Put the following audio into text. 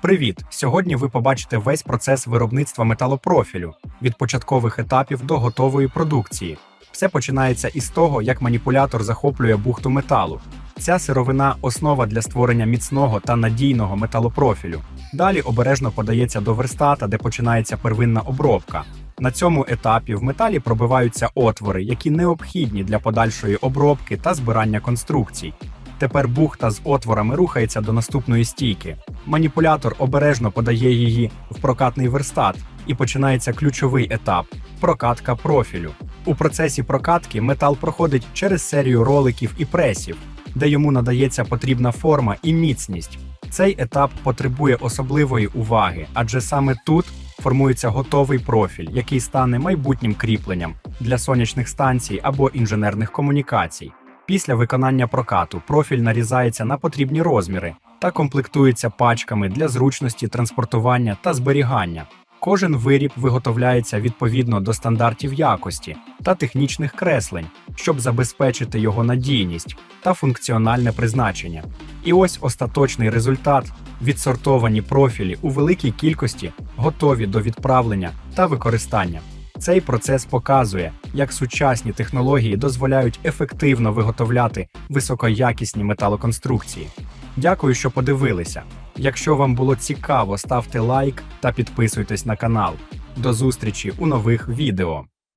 Привіт! Сьогодні ви побачите весь процес виробництва металопрофілю від початкових етапів до готової продукції. Все починається із того, як маніпулятор захоплює бухту металу. Ця сировина основа для створення міцного та надійного металопрофілю. Далі обережно подається до верстата, де починається первинна обробка. На цьому етапі в металі пробиваються отвори, які необхідні для подальшої обробки та збирання конструкцій. Тепер бухта з отворами рухається до наступної стійки. Маніпулятор обережно подає її в прокатний верстат, і починається ключовий етап прокатка профілю. У процесі прокатки метал проходить через серію роликів і пресів, де йому надається потрібна форма і міцність. Цей етап потребує особливої уваги, адже саме тут формується готовий профіль, який стане майбутнім кріпленням для сонячних станцій або інженерних комунікацій. Після виконання прокату профіль нарізається на потрібні розміри та комплектується пачками для зручності транспортування та зберігання. Кожен виріб виготовляється відповідно до стандартів якості та технічних креслень, щоб забезпечити його надійність та функціональне призначення. І ось остаточний результат відсортовані профілі у великій кількості, готові до відправлення та використання. Цей процес показує, як сучасні технології дозволяють ефективно виготовляти високоякісні металоконструкції. Дякую, що подивилися. Якщо вам було цікаво, ставте лайк та підписуйтесь на канал. До зустрічі у нових відео.